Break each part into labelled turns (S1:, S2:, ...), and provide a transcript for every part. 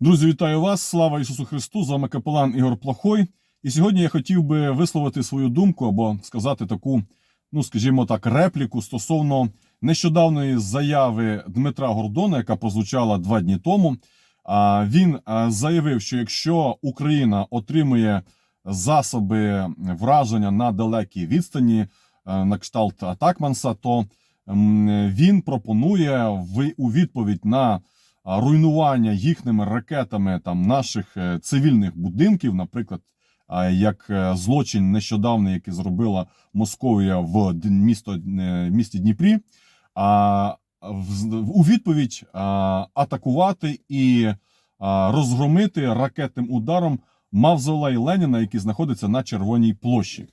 S1: Друзі, вітаю вас! Слава Ісусу Христу! З вами капелан Ігор Плохой. І сьогодні я хотів би висловити свою думку або сказати таку, ну скажімо так, репліку стосовно нещодавної заяви Дмитра Гордона, яка прозвучала два дні тому. Він заявив, що якщо Україна отримує засоби враження на далекій відстані, е, на кшталт Атакманса, то він пропонує у відповідь на руйнування їхніми ракетами там наших е, цивільних будинків, наприклад, як е, злочин нещодавний, який зробила Московія в місто е, місті Дніпрі, а у відповідь атакувати і розгромити ракетним ударом мавзолей Леніна, який знаходиться на Червоній площі.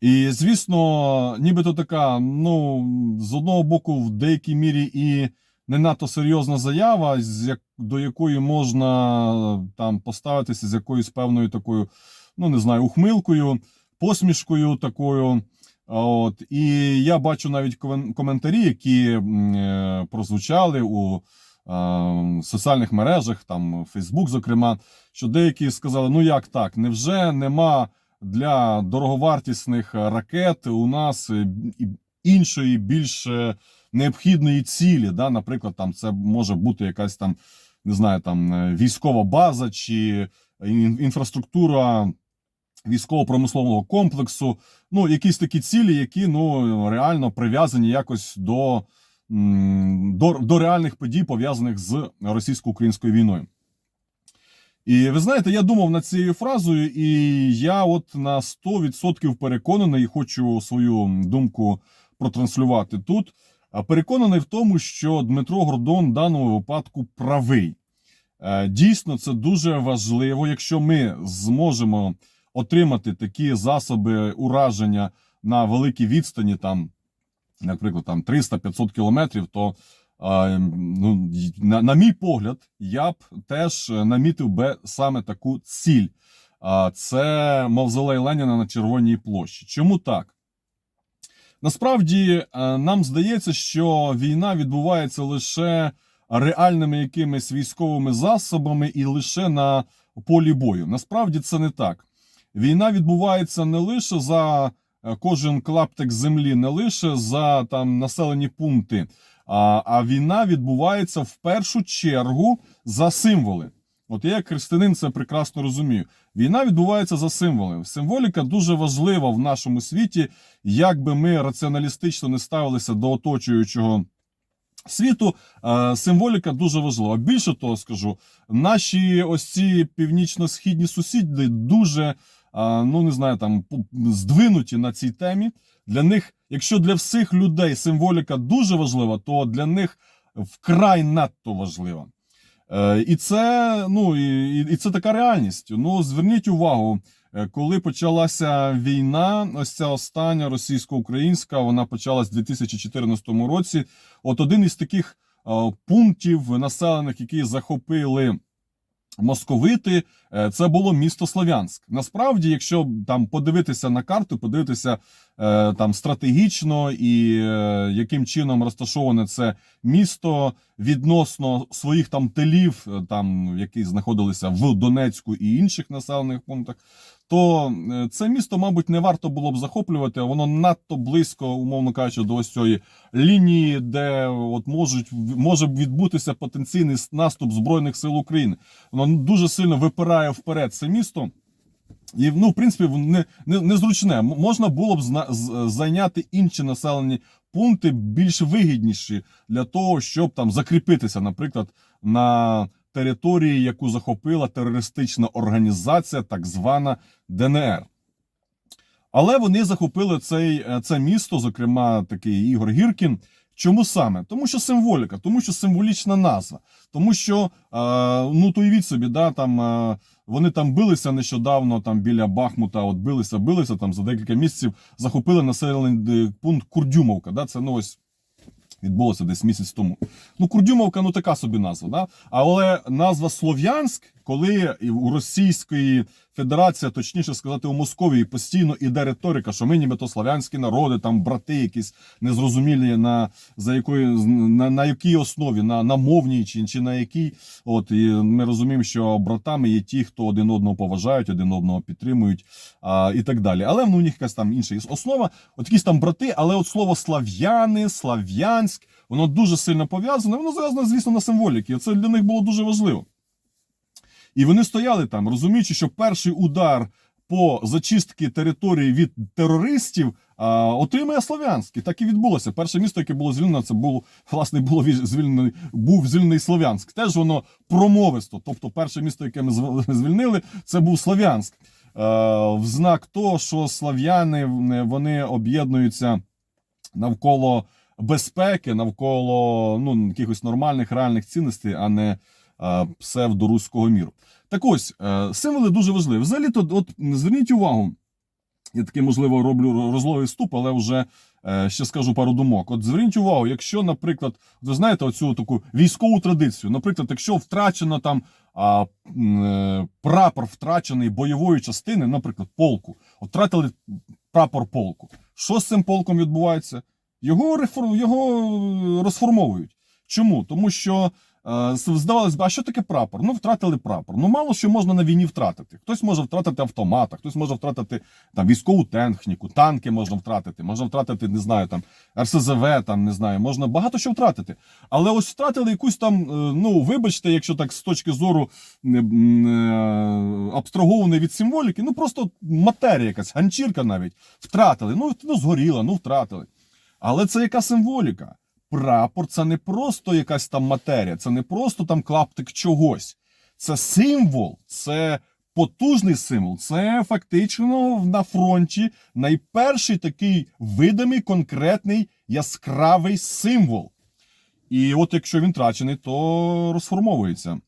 S1: І звісно, нібито така, ну, з одного боку, в деякій мірі і не надто серйозна заява, до якої можна там поставитися з якоюсь певною такою, ну не знаю, ухмилкою, посмішкою такою. От, і я бачу навіть коментарі, які е, прозвучали у соціальних мережах, там Фейсбук, зокрема, що деякі сказали: ну як так, невже нема для дороговартісних ракет у нас е, іншої, більш е, необхідної цілі? Да? Наприклад, там це може бути якась там, не знаю, там е, військова база чи інфраструктура військово-промислового комплексу. Ну, якісь такі цілі, які ну реально прив'язані якось до, до, до реальних подій, пов'язаних з російсько-українською війною. І ви знаєте, я думав над цією фразою, і я от на 100% переконаний і хочу свою думку протранслювати тут. Переконаний в тому, що Дмитро Гордон в даному випадку правий. Е, Дійсно, це дуже важливо, якщо ми зможемо отримати такі засоби ураження на великій відстані, там, наприклад, там 300-500 кілометрів, то ну, на, на мій погляд, я б теж намітив би саме таку ціль. Це мавзолей Леніна на Червоній площі. Чому так? Насправді е, нам здається, що війна відбувається лише реальними якимись військовими засобами і лише на полі бою. Насправді це не так. Війна відбувається не лише за е, кожен клаптик землі, не лише за там населені пункти, а, а війна відбувається в першу чергу за символи. От я, як християнин, це прекрасно розумію. Війна відбувається за символи. Символіка дуже важлива в нашому світі, як би ми раціоналістично не ставилися до оточуючого світу. е, Символіка дуже важлива. Більше того, скажу, наші ось ці північно-східні сусіди дуже, ну не знаю, там здвинуті на цій темі. Для них, якщо для всіх людей символіка дуже важлива, то для них вкрай надто важлива. Е, І це, ну, і, і- це така реальність. Ну, зверніть увагу, е, коли почалася війна, ось ця остання російсько-українська, вона почалась в 2014 році. От один із таких е, пунктів населених, які захопили московити, е, це було місто Слов'янськ. Насправді, якщо там подивитися на карту, подивитися е, там стратегічно і е, яким чином розташоване це місто відносно своїх там тилів, е, там які знаходилися в Донецьку і інших населених пунктах, то е, це місто, мабуть, не варто було б захоплювати. Воно надто близько, умовно кажучи, до ось цієї лінії, де от можуть може відбутися потенційний наступ збройних сил України. Воно дуже сильно випирає вперед це місто. І ну, в принципі, не, не, незручне. Можна було б зна, з- зайняти інші населені пункти більш вигідніші для того, щоб там закріпитися, наприклад, на території, яку захопила терористична організація, так звана ДНР. Але вони захопили цей, е, це місто, зокрема, такий Ігор Гіркін. Чому саме? Тому що символіка, тому що символічна назва, тому що е, ну то уявіть собі, да, там е, вони там билися нещодавно, там біля Бахмута, от билися, билися там за декілька місяців, захопили населений пункт Курдюмовка. Да, це ну ось відбулося десь місяць тому. Ну, Курдюмовка, ну така собі назва. Да? Але назва Слов'янськ, коли у Російської Федерація, точніше сказати, у Московії постійно іде риторика, що ми нібито славянські народи, там брати якісь незрозумілі на за якої на, на якій основі, на, на мовній чи, чи на якій. От і ми розуміємо, що братами є ті, хто один одного поважають, один одного підтримують а, і так далі. Але ну, у них якась там інша основа. От якісь там брати, але от слово слав'яни, слав'янськ, воно дуже сильно пов'язане. Воно зв'язане, звісно, на символіки. Це для них було дуже важливо. І вони стояли там, розуміючи, що перший удар по зачистці території від терористів а, отримає Слов'янськ. Так і відбулося. Перше місто, яке було звільнено, це було власне було звільнений, був звільнений Слов'янськ. Теж воно промовисто. Тобто, перше місто, яке ми звільнили, це був Слов'янськ. Е, в знак того, що слав'яни вони об'єднуються навколо безпеки, навколо ну, якихось нормальних реальних цінностей, а не псевдоруського міру. Так ось, е, символи дуже важливі. Взагалі, то от зверніть увагу, я таки, можливо, роблю розловий вступ, але вже е, ще скажу пару думок. От зверніть увагу, якщо, наприклад, ви знаєте оцю таку військову традицію, наприклад, якщо втрачено там а, е, прапор втрачений бойової частини, наприклад, полку, втратили прапор полку. Що з цим полком відбувається? Його, його е, розформовують. Чому? Тому що е, здавалось би, а що таке прапор? Ну, втратили прапор. Ну, мало що можна на війні втратити. Хтось може втратити автомата, хтось може втратити там, військову техніку, танки можна втратити, можна втратити, не знаю, там РСЗВ, там, не знаю, можна багато що втратити. Але ось втратили якусь там, е, ну, вибачте, якщо так з точки зору е, абстрагованої від символіки, ну просто матерія якась, ганчірка навіть втратили. Ну, ну згоріла, ну втратили. Але це яка символіка? Прапор це не просто якась там матерія, це не просто там клаптик чогось. Це символ, це потужний символ. Це фактично на фронті найперший такий видимий, конкретний, яскравий символ. І от якщо він втрачений, то розформовується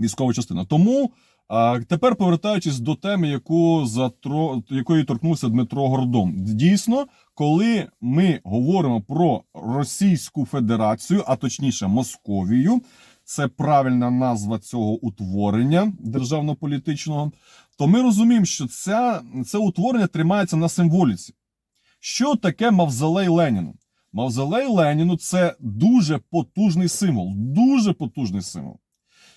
S1: військова частина. Тому а, тепер повертаючись до теми, яку затро... якої торкнувся Дмитро Гордон. Дійсно, коли ми говоримо про Російську Федерацію, а точніше Московію, це правильна назва цього утворення державно-політичного, то ми розуміємо, що ця, це утворення тримається на символіці. Що таке мавзолей Леніну? Мавзолей Леніну це дуже потужний символ, дуже потужний символ.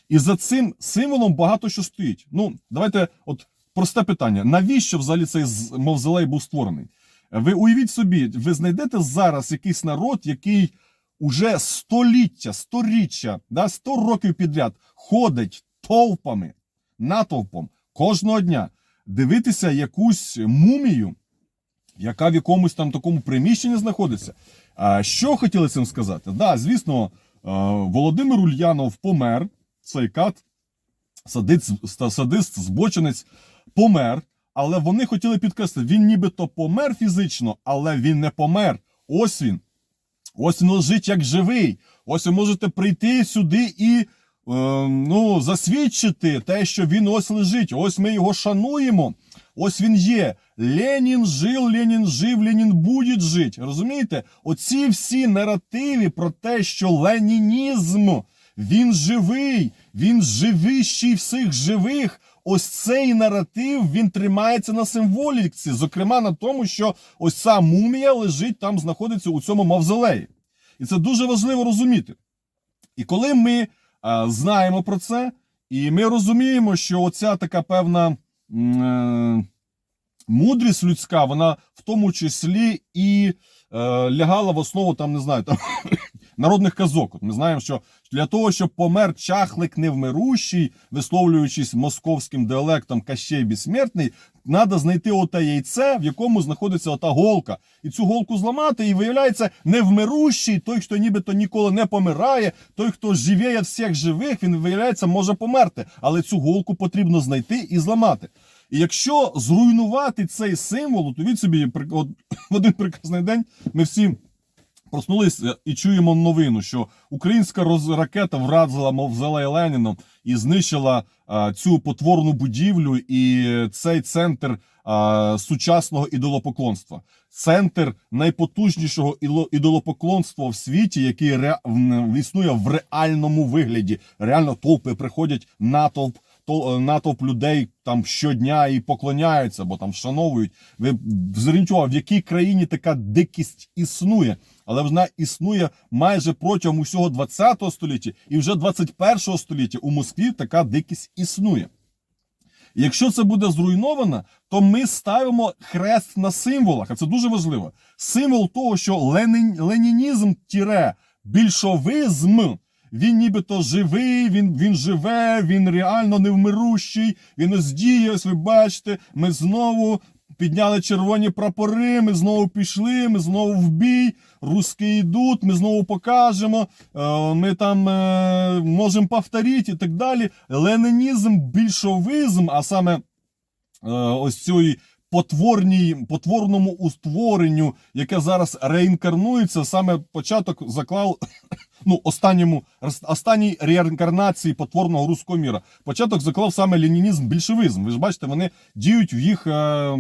S1: І за цим символом багато що стоїть. Ну, давайте, от просте питання: навіщо взагалі цей мавзолей був створений? Ви уявіть собі, ви знайдете зараз якийсь народ, який уже століття, сторіччя, да, 100 років підряд ходить толпами, натовпом кожного дня дивитися якусь мумію, яка в якомусь там такому приміщенні знаходиться. А що хотіли цим сказати? Да, звісно, е, Володимир Ульянов помер, цей кат, садист, садист, збочинець, помер. Але вони хотіли підкреслити, він нібито помер фізично, але він не помер. Ось він. Ось він лежить як живий. Ось ви можете прийти сюди і е, ну, засвідчити те, що він ось лежить. Ось ми його шануємо. Ось він є. Ленін жив, Ленін жив, Ленін буде жити. Розумієте? Оці всі наративи про те, що ленінізм, він живий, він живищий всіх живих. Ось цей наратив він тримається на символіці, зокрема на тому, що ось ця мумія лежить там, знаходиться у цьому мавзолеї. І це дуже важливо розуміти. І коли ми а, знаємо про це, і ми розуміємо, що оця така певна е, мудрість людська, вона в тому числі і е, лягала в основу там, не знаю, там народних казок. От ми знаємо, що для того, щоб помер чахлик невмирущий, висловлюючись московським діалектом Кащей безсмертний, треба знайти оте яйце, в якому знаходиться ота голка. І цю голку зламати, і виявляється, невмирущий, той, хто нібито ніколи не помирає, той, хто живе всіх живих, він виявляється, може померти. Але цю голку потрібно знайти і зламати. І якщо зруйнувати цей символ, то від собі от, в один прекрасний день ми всі проснулися і чуємо новину, що українська ракета вразила мавзолей Леніна і знищила а, цю потворну будівлю і цей центр а, сучасного ідолопоклонства. Центр найпотужнішого ідолопоклонства в світі, який ре... існує в реальному вигляді. Реально толпи приходять натовп то- е, натовп людей там щодня і поклоняються, або там вшановують. Ви зверніть в якій країні така дикість існує, але вона існує майже протягом усього 20 століття і вже 21 століття у Москві така дикість існує. Якщо це буде зруйновано, то ми ставимо хрест на символах, а це дуже важливо. Символ того, що ленін, ленінізм тіре більшовизм, він нібито живий, він, він живе, він реально невмирущий, він ось ви бачите, ми знову підняли червоні прапори, ми знову пішли, ми знову в бій, руски йдуть, ми знову покажемо, е, ми там е, можемо повторити і так далі. Ленінізм, більшовизм, а саме е, ось цій потворній, потворному устворенню, яке зараз реінкарнується, саме початок заклав ну, останньому, останній реінкарнації потворного руського міра. Початок заклав саме ленінізм, більшовизм. Ви ж бачите, вони діють в їх, е,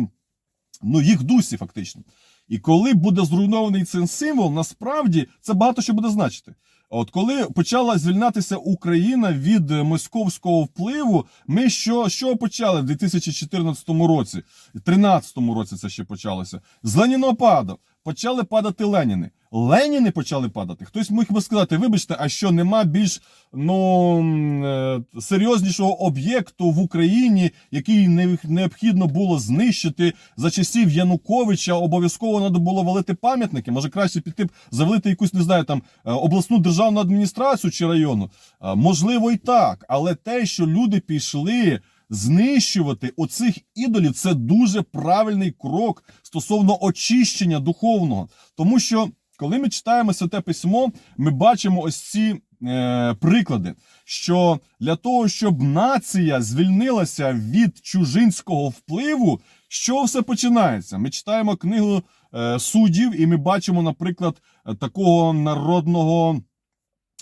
S1: ну, їх дусі, фактично. І коли буде зруйнований цей символ, насправді це багато що буде значити. От коли почала звільнятися Україна від московського впливу, ми що, що почали в 2014 році, 2013 році це ще почалося. З Ленінопаду почали падати Леніни. Леніни почали падати. Хтось міг би сказати, вибачте, а що нема більш ну, е, серйознішого об'єкту в Україні, який не- необхідно було знищити за часів Януковича. Обов'язково треба було валити пам'ятники. Може краще піти завалити якусь, не знаю, там е, обласну державну адміністрацію чи району. Е, Можливо, і так, але те, що люди пішли. Знищувати оцих ідолів це дуже правильний крок стосовно очищення духовного, тому що коли ми читаємо святе письмо, ми бачимо ось ці е, приклади, що для того, щоб нація звільнилася від чужинського впливу, що все починається? Ми читаємо книгу е, суддів, і ми бачимо, наприклад, такого народного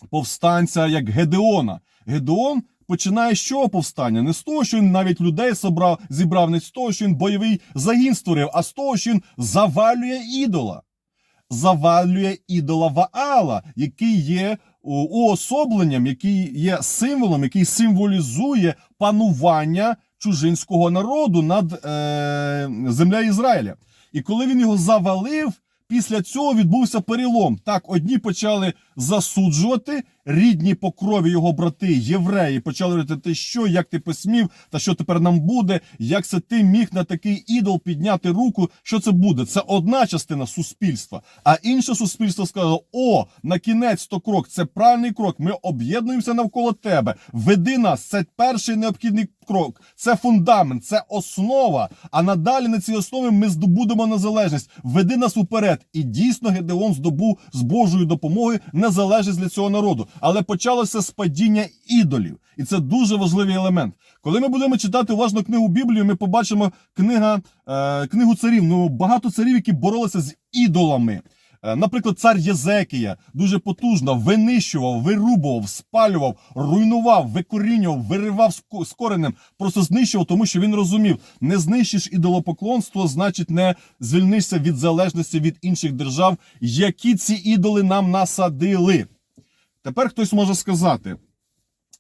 S1: повстанця, як Гедеона. Гедеон починає з чого повстання? Не з того, що він навіть людей собрав, зібрав, не з того, що він бойовий загін створив, а з того, що він завалює ідола. Завалює ідола Ваала, який є уособленням, який є символом, який символізує панування чужинського народу над е, землею Ізраїля. І коли він його завалив, після цього відбувся перелом. Так, одні почали засуджувати рідні по крові його брати, євреї, почали говорити, ти що, як ти посмів, та що тепер нам буде, як це ти міг на такий ідол підняти руку, що це буде? Це одна частина суспільства, а інше суспільство сказало: о, на кінець то крок, це правильний крок. Ми об'єднуємося навколо тебе. Веди нас, це перший необхідний крок, це фундамент, це основа. А надалі на цій основі ми здобудемо незалежність. Веди нас уперед. І дійсно Гедеон здобув з Божою допомогою незалежність для цього народу. Але почалося з падіння ідолів, і це дуже важливий елемент. Коли ми будемо читати уважно книгу Біблію, ми побачимо книга, е, книгу царів. Ну багато царів, які боролися з ідолами. Е, Наприклад, цар Єзекія дуже потужно винищував, вирубував, спалював, руйнував, викорінював, виривав з коренем, просто знищував, тому що він розумів: не знищиш ідолопоклонство, значить не звільнишся від залежності від інших держав, які ці ідоли нам насадили. Тепер хтось може сказати.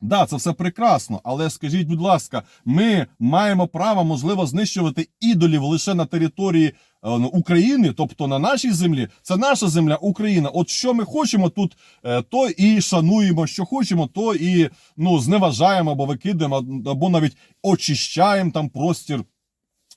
S1: Да, це все прекрасно, але скажіть, будь ласка, ми маємо право, можливо, знищувати ідолів лише на території України, тобто на нашій землі. Це наша земля, Україна. От що ми хочемо тут, е, то і шануємо, що хочемо, то і ну, зневажаємо або викидаємо, або навіть очищаємо там простір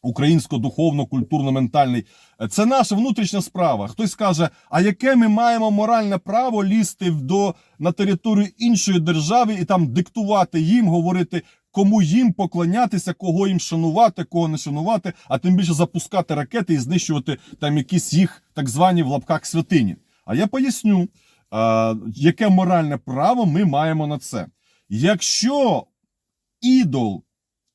S1: українсько-духовно-культурно-ментальний. Це наша внутрішня справа. Хтось каже, а яке ми маємо моральне право лізти до на територію іншої держави і там диктувати їм, говорити, кому їм поклонятися, кого їм шанувати, кого не шанувати, а тим більше запускати ракети і знищувати там якісь їх так звані в лапках святині. А я поясню, яке моральне право ми маємо на це. Якщо ідол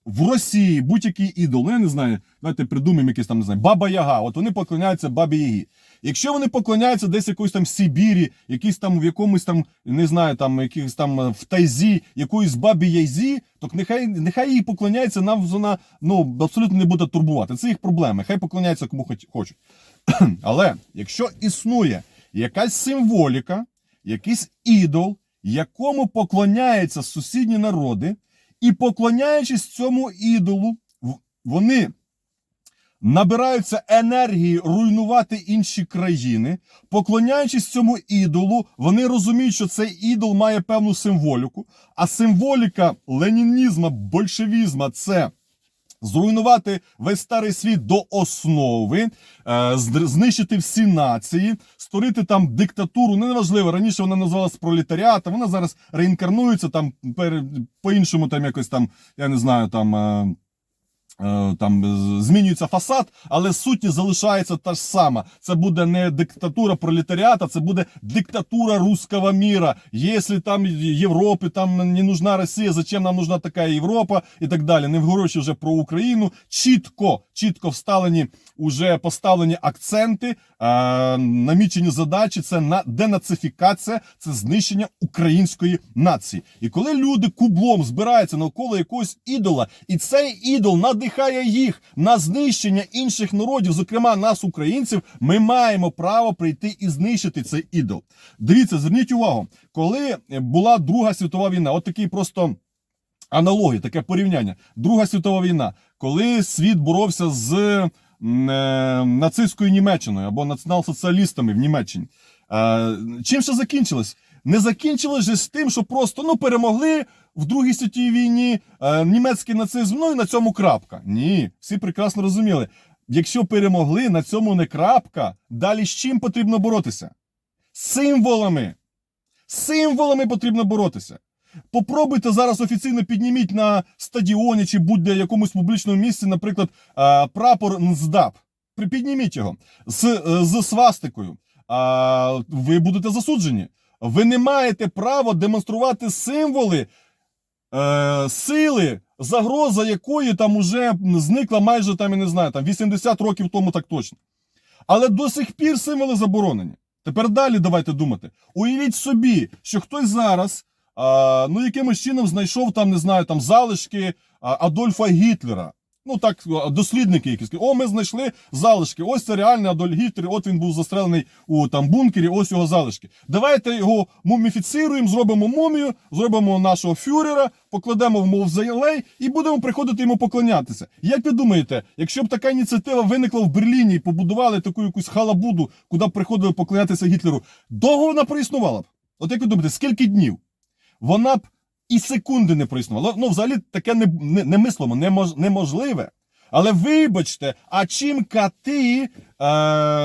S1: в Росії будь-який ідол, ну я не знаю, давайте придумаємо якийсь там, не знаю, Баба Яга, от вони поклоняються Бабі Ягі. Якщо вони поклоняються десь якоїсь там Сибірі, якісь там в якомусь там, не знаю, там якихось там е, в Тайзі, якоїсь Бабі Яйзі, то нехай, нехай їй поклоняється, нам вона ну, абсолютно не буде турбувати. Це їх проблеми. Хай поклоняються кому хочуть. Але якщо існує якась символіка, якийсь ідол, якому поклоняються сусідні народи, І поклоняючись цьому ідолу, вони набираються енергії руйнувати інші країни. Поклоняючись цьому ідолу, вони розуміють, що цей ідол має певну символіку. А символіка ленінізма, большевізма це зруйнувати весь старий світ до основи, е, знищити всі нації, створити там диктатуру. Ну, неважливо, раніше вона називалась пролетаріатом, вона зараз реінкарнується там пере- по-іншому, там якось там, я не знаю, там. Е, Там змінюється фасад, але сутність залишається та ж сама. Це буде не диктатура пролетаріата, це буде диктатура русского міра. Якщо там Європи, там не нужна Росія, зачем нам нужна така Європа і так далі. Не вгорочі вже про Україну. Чітко, чітко вставлені уже поставлені акценти, е, намічені задачі. Це на денацифікація, це знищення української нації. І коли люди кублом збираються навколо якогось ідола, і цей ідол надихає їх на знищення інших народів, зокрема нас, українців, ми маємо право прийти і знищити цей ідол. Дивіться, зверніть увагу, коли була Друга світова війна, от такий просто. Аналогії, таке порівняння. Друга світова війна, коли світ боровся з нацистською Німеччиною або націонал-соціалістами в Німеччині. Е, чим ще закінчилось? Не закінчилось же з тим, що просто ну перемогли в Другій світовій війні е, німецький нацизм. Ну і на цьому крапка. Ні, всі прекрасно розуміли. Якщо перемогли, на цьому не крапка. Далі з чим потрібно боротися? Символами. Символами потрібно боротися. Попробуйте зараз офіційно підніміть на стадіоні чи будь-де якомусь публічному місці, наприклад, е, прапор НСДАП. Підніміть його з, е, з свастикою. А, ви будете засуджені. Ви не маєте права демонструвати символи е, сили, загроза якої там уже зникла майже там, я не знаю, там 80 років тому так точно. Але до сих пір символи заборонені. Тепер далі давайте думати. Уявіть собі, що хтось зараз ну, якимось чином знайшов там, не знаю, там залишки Адольфа Гітлера. Ну так, дослідники якісь. О, ми знайшли залишки. Ось це реальний Адольф Гітлер. От він був застрелений у там бункері. Ось його залишки. Давайте його муміфіцируємо, зробимо мумію, зробимо нашого фюрера, покладемо в мавзолей і будемо приходити йому поклонятися. Як ви думаєте, якщо б така ініціатива виникла в Берліні і побудували таку якусь халабуду, куди б приходили поклонятися Гітлеру, довго вона проіснувала б? От як ви думаєте, скільки днів? Вона б і секунди не проіснувала. Ну, взагалі, таке не, не, немислимо, немож, неможливе. Але вибачте, а чим кати е,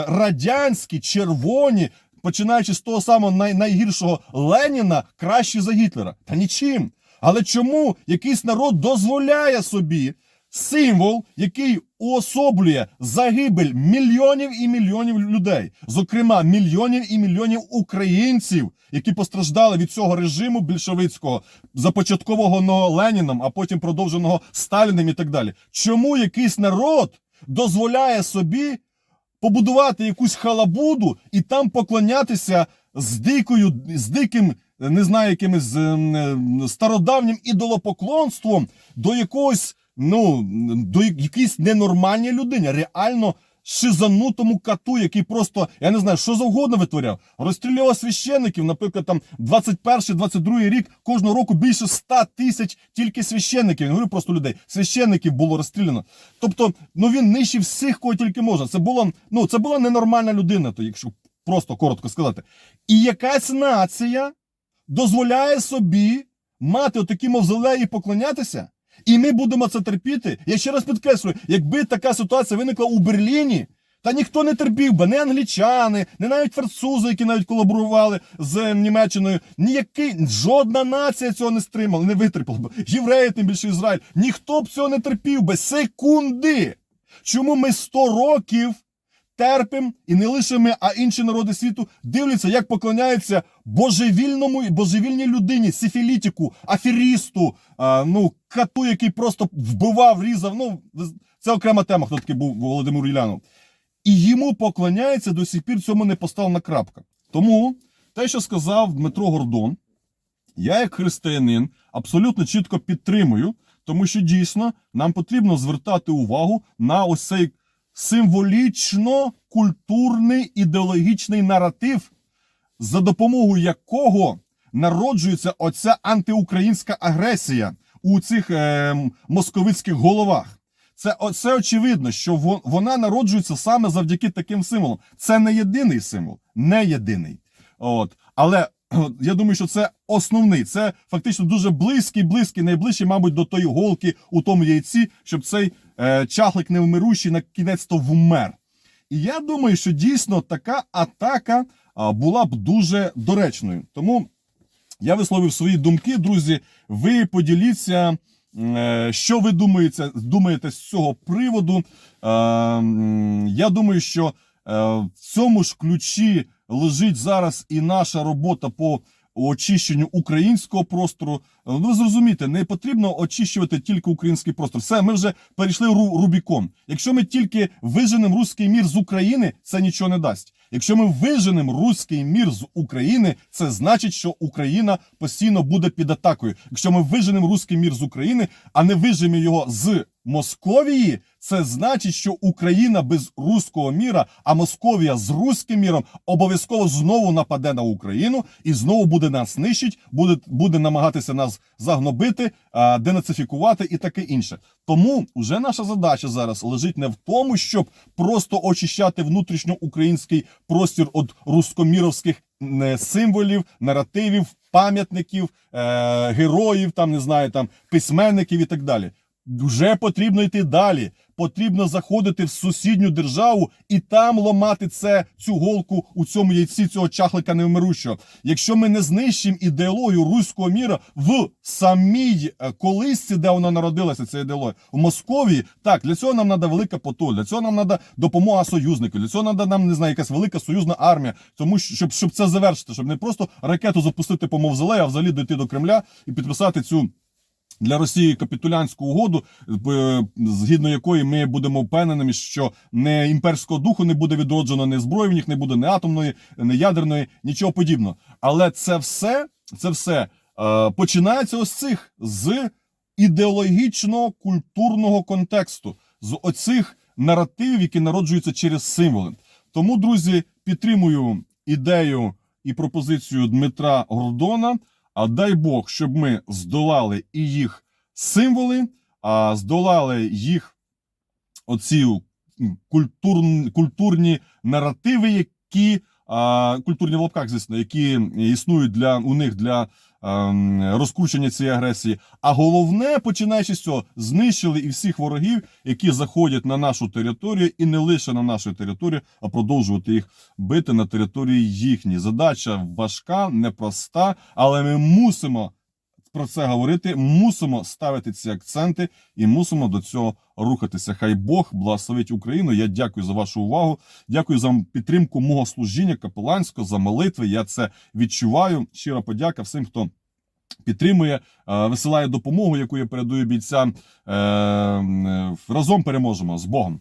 S1: радянські, червоні, починаючи з того самого най, найгіршого Леніна, кращі за Гітлера? Та нічим. Але чому якийсь народ дозволяє собі символ, який уособлює загибель мільйонів і мільйонів людей, зокрема мільйонів і мільйонів українців, які постраждали від цього режиму більшовицького, започаткованого Леніном, а потім продовженого Сталіним і так далі. Чому якийсь народ дозволяє собі побудувати якусь халабуду і там поклонятися з дикою, з диким, не знаю, якимось ем, е, стародавнім ідолопоклонством до якогось, ну, до якоїсь ненормальній людині, реально шизанутому кату, який просто, я не знаю, що завгодно витворяв. Розстрілював священників, наприклад, там 21-22 рік, кожного року більше 100 тисяч тільки священників. Я не говорю просто людей. Священників було розстріляно. Тобто, ну він нищив всіх, кого тільки можна. Це було, ну, це була ненормальна людина, то якщо просто коротко сказати. І якась нація дозволяє собі мати отакі мавзолеї і поклонятися. І ми будемо це терпіти. Я ще раз підкреслюю, якби така ситуація виникла у Берліні, та ніхто не терпів би, не англічани, не навіть французи, які навіть колаборували з Німеччиною. Ніякий, жодна нація цього не стримала, не витерпіла б. Євреї, тим більше Ізраїль. Ніхто б цього не терпів би. Секунди. Чому ми 100 років терпим, і не лише ми, а інші народи світу дивляться, як поклоняються божевільному і божевільній людині, сифілітику, аферісту, а, ну кату, який просто вбивав, різав. Ну це окрема тема, хто такий був Володимир Юлянов. І йому поклоняється до сих пір цьому не поставлена крапка. Тому те, що сказав Дмитро Гордон, я, як християнин, абсолютно чітко підтримую, тому що дійсно нам потрібно звертати увагу на ось цей символічно-культурний ідеологічний наратив, за допомогою якого народжується оця антиукраїнська агресія у цих е, московицьких головах. Це, це очевидно, що вона народжується саме завдяки таким символам. Це не єдиний символ, не єдиний. От. Але я думаю, що це основний. Це фактично дуже близький, близький, найближчий, мабуть, до тої голки у тому яйці, щоб цей е, чахлик невмирущий на кінець то вмер. І я думаю, що дійсно така атака була б дуже доречною. Тому я висловив свої думки, друзі. Ви поділіться, е, що ви думаєте, думаєте з цього приводу. Е, Я думаю, що е, в цьому ж ключі лежить зараз і наша робота по очищенню українського простору. Е, Ну, ви зрозумієте, не потрібно очищувати тільки український простор. Все, ми вже перейшли Ру- Рубікон. Якщо ми тільки виженемо руський мір з України, це нічого не дасть. Якщо ми виженемо руський мір з України, це значить, що Україна постійно буде під атакою. Якщо ми виженемо руський мір з України, а не виженемо його з Московії, це значить, що Україна без руського міра, а Московія з руським міром обов'язково знову нападе на Україну і знову буде нас нищить, буде, буде намагатися нас загнобити, а, денацифікувати і таке інше. Тому вже наша задача зараз лежить не в тому, щоб просто очищати внутрішньоукраїнський простір від рускоміровських е, символів, наративів, пам'ятників, е, героїв, там не знаю, там письменників і так далі. Вже потрібно йти далі. Потрібно заходити в сусідню державу і там ломати це цю голку у цьому яйці цього чахлика невмирущого. Якщо ми не знищимо ідеологію руського міра в самій е, колисці, де вона народилася, ця ідеологія, в Московії, так для цього нам треба велика потоль, для цього нам треба допомога союзників, для цього треба нам не знаю, якась велика союзна армія. Тому що щоб, щоб це завершити, щоб не просто ракету запустити по мавзолею, а взагалі дойти до Кремля і підписати цю для Росії капітулянську угоду, е, згідно якої ми будемо впевненими, що не імперського духу не буде відроджено, не зброї в них не буде, не атомної, не ядерної, нічого подібного. Але це все, це все е, починається ось цих з ідеологічно-культурного контексту, з оцих наративів, які народжуються через символи. Тому, друзі, підтримую ідею і пропозицію Дмитра Гордона. А дай Бог, щоб ми здолали і їх символи, а здолали їх оці культур, культурні наративи, які культурні в лапках, звісно, які існують для у них для розкручення цієї агресії. А головне, починаючи з цього, знищили і всіх ворогів, які заходять на нашу територію, і не лише на нашу територію, а продовжувати їх бити на території їхній. Задача важка, непроста, але ми мусимо про це говорити, мусимо ставити ці акценти і мусимо до цього рухатися. Хай Бог благословить Україну. Я дякую за вашу увагу. Дякую за підтримку мого служіння капеланського, за молитви. Я це відчуваю. Щира подяка всім, хто. Підтримує, е, висилає допомогу, яку я передаю бійцям. Е, е, Разом переможемо з Богом.